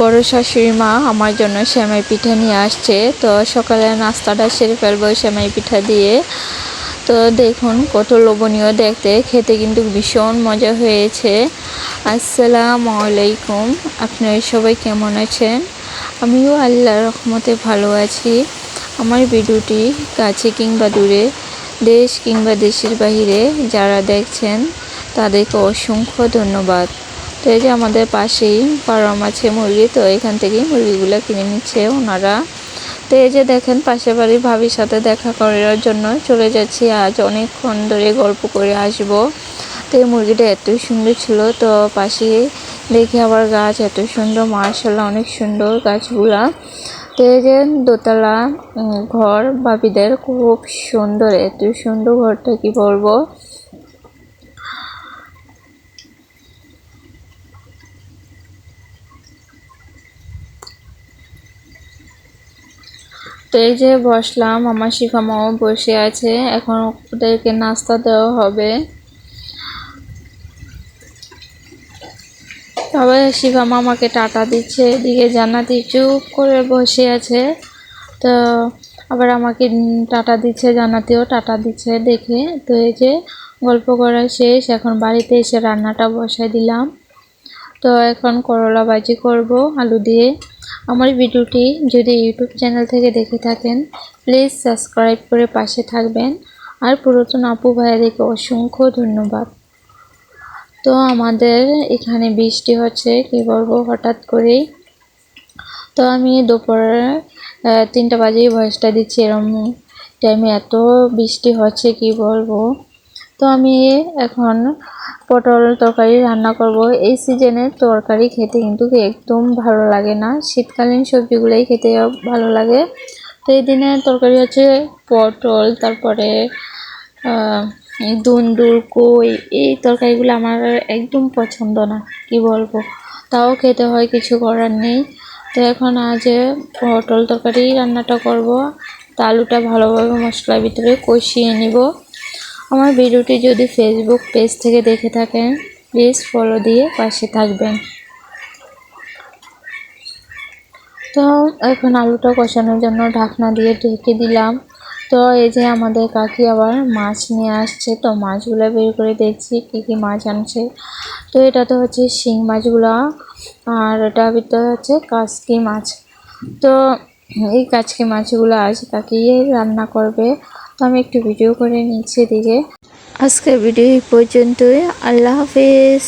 বড় শাশুড়ি মা আমার জন্য সেমাই পিঠা নিয়ে আসছে। তো সকালে নাস্তাটা সেরে ফেলব সেমাই পিঠা দিয়ে। তো দেখুন, কত লোভনীয় দেখতে। খেতে কিন্তু ভীষণ মজা হয়েছে। আসসালামু আলাইকুম। আপনারা সবাই কেমন আছেন? আমিও আল্লাহর রহমতে ভালো আছি। আমার ভিডিওটি কাছে কিংবা দূরে, দেশ কিংবা দেশের বাহিরে যারা দেখছেন, তাদেরকে অসংখ্য ধন্যবাদ। তো এই যে আমাদের পাশেই ফার্ম আছে মুরগি, তো এখান থেকেই মুরগিগুলো কিনে নিচ্ছে ওনারা। তো এই যে দেখেন, পাশের বাড়ির ভাবির সাথে দেখা করার জন্য চলে যাচ্ছি। আজ অনেকক্ষণ ধরে গল্প করে আসব। তো এই মুরগিটা এত সুন্দর ছিল, তো পাশে দেখি আবার গাছ এত সুন্দর মার্শাল্লাহ অনেক সুন্দর গাছগুলা। তো এই যে দোতলা ঘর, ভাবিদের খুব সুন্দর, এত সুন্দর ঘরটা কি বলব? তো এই যে বসলাম, আমার শিফা মাও বসে আছে। এখন ওদেরকে নাস্তা দেওয়া হবে। তবে শিফা মামাকে টাটা দিচ্ছে। এদিকে জান্নাতি চুপ করে বসে আছে। তো আবার আমাকে টাটা দিচ্ছে, জান্নাতিও টাটা দিচ্ছে দেখে। তো এই যে গল্প করা শেষ, এখন বাড়িতে এসে রান্নাটা বসাই দিলাম। তো এখন করলা ভাজি করব, আলু দিয়ে। আমার ভিডিওটি যদি ইউটিউব চ্যানেল থেকে দেখে থাকেন প্লিজ সাবস্ক্রাইব করে পাশে থাকবেন। আর পুরাতন আপু ভাইয়াদেরকে অসংখ্য ধন্যবাদ। তো আমাদের এখানে বৃষ্টি হচ্ছে, কি বলব, হঠাৎ করেই। তো আমি দুপুরে তিনটা বাজেই ভয়েসটা দিচ্ছি, এরম টাইমে এত বৃষ্টি হচ্ছে, কি বলব। তো আমি এখন পটল তরকারি রান্না করব। এই সিজনের তরকারি খেতে কিন্তু একদম ভালো লাগে না। শীতকালীন সবজিগুলোই খেতে ভালো লাগে। তো এই দিনে তরকারি হচ্ছে পটল, তারপরে দুন্দুর, কই, এই তরকারিগুলো আমার একদম পছন্দ না, কি বলব? তাও খেতে হয়, কিছু করার নেই। তো এখন আজ পটল তরকারি রান্নাটা করব। তা আলুটা ভালোভাবে মশলার ভিতরে কষিয়ে নিব। আমার ভিডিওটি যদি ফেসবুক পেজ থেকে দেখে থাকেন প্লিজ ফলো দিয়ে পাশে থাকবেন। তো এখন আলুটা কষানোর জন্য ঢাকনা দিয়ে ঢেকে দিলাম। তো এই যে আমাদের কাকি আবার মাছ নিয়ে আসছে, তো মাছগুলো বের করে দেখছি, কি কি মাছ আনছে। তো এটা তো হচ্ছে শিং মাছগুলো, আর এটা ভিতরে হচ্ছে কাসকি মাছ। তো এই কাচকি মাছগুলো আজ কাকি রান্না করবে। আমি একটু ভিডিও করে নিচ্ছি দিকে আজকের ভিডিও এই পর্যন্তই। আল্লাহ হাফিজ।